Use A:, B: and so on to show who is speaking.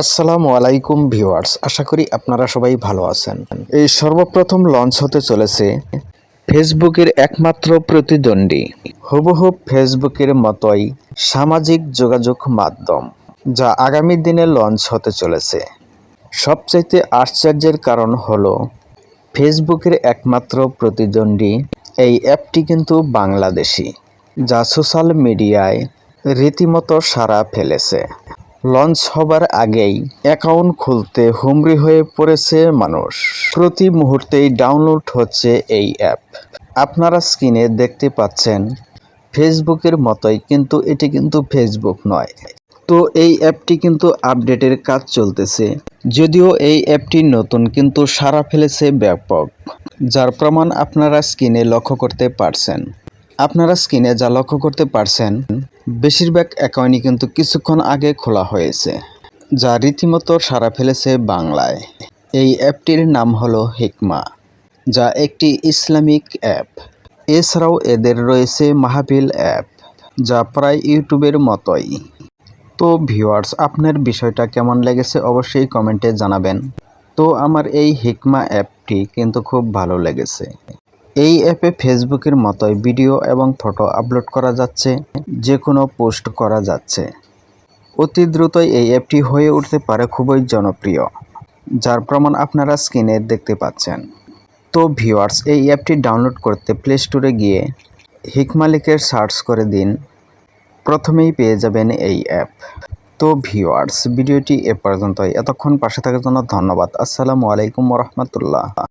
A: আসসালামু আলাইকুম ভিউয়ার্স, আশা করি আপনারা সবাই ভালো আছেন। এই সর্বপ্রথম লঞ্চ হতে চলেছে ফেসবুকের একমাত্র প্রতিদ্বন্দ্বী। হুবহু ফেসবুকের মতোই সামাজিক যোগাযোগ মাধ্যম, যা আগামী দিনে লঞ্চ হতে চলেছে। সবচাইতে আশ্চর্যের কারণ হলো ফেসবুকের একমাত্র প্রতিদ্বন্দ্বী, এই অ্যাপটি কিন্তু বাংলাদেশি, যা সোশ্যাল মিডিয়ায় রীতিমতো সারা ফেলেছে। লঞ্চ হবার আগেই অ্যাকাউন্ট খুলতে হুমড়ি হয়ে পড়েছে মানুষ। প্রতি মুহূর্তেই ডাউনলোড হচ্ছে এই অ্যাপ। আপনারা স্ক্রিনে দেখতে পাচ্ছেন, ফেসবুকের মতোই কিন্তু এটি কিন্তু ফেসবুক নয়। তো এই অ্যাপটি কিন্তু আপডেটের কাজ চলতেছে। যদিও এই অ্যাপটি নতুন কিন্তু সারা ফেলেছে ব্যাপক, যার প্রমাণ আপনারা স্ক্রিনে লক্ষ্য করতে পারছেন। আপনারা স্ক্রিনে যা লক্ষ্য করতে পারছেন, বেশিরভাগ অ্যাকাউন্টই কিন্তু কিছুক্ষণ আগে খোলা হয়েছে, যা রীতিমতো সারা ফেলেছে বাংলায়। এই অ্যাপটির নাম হলো হিকমা, যা একটি ইসলামিক অ্যাপ। এছাড়াও এদের রয়েছে মাহাবিল অ্যাপ, যা প্রায় ইউটিউবের মতোই। তো ভিউয়ার্স, আপনার বিষয়টা কেমন লেগেছে অবশ্যই কমেন্টে জানাবেন। তো আমার এই হিকমা অ্যাপটি কিন্তু খুব ভালো লেগেছে। এই অ্যাপে ফেসবুকের মতোই ভিডিও এবং ফটো আপলোড করা যাচ্ছে যে কোনো পোস্ট করা যাচ্ছে। অতি দ্রুতই এই অ্যাপটি হয়ে উঠতে পারে খুবই জনপ্রিয়, যার প্রমাণ আপনারা স্ক্রিনে দেখতে পাচ্ছেন। তো ভিউয়ার্স, এই অ্যাপটি ডাউনলোড করতে প্লে স্টোরে গিয়ে হিকমালিকের সার্চ করে দিন। প্রথমেই পেয়ে যাবেন এই অ্যাপ। তো ভিউয়ার্স, ভিডিওটি এ পর্যন্তই। এতক্ষণ পাশে থাকার জন্য ধন্যবাদ। আসসালামু আলাইকুম রহমতুল্লাহ।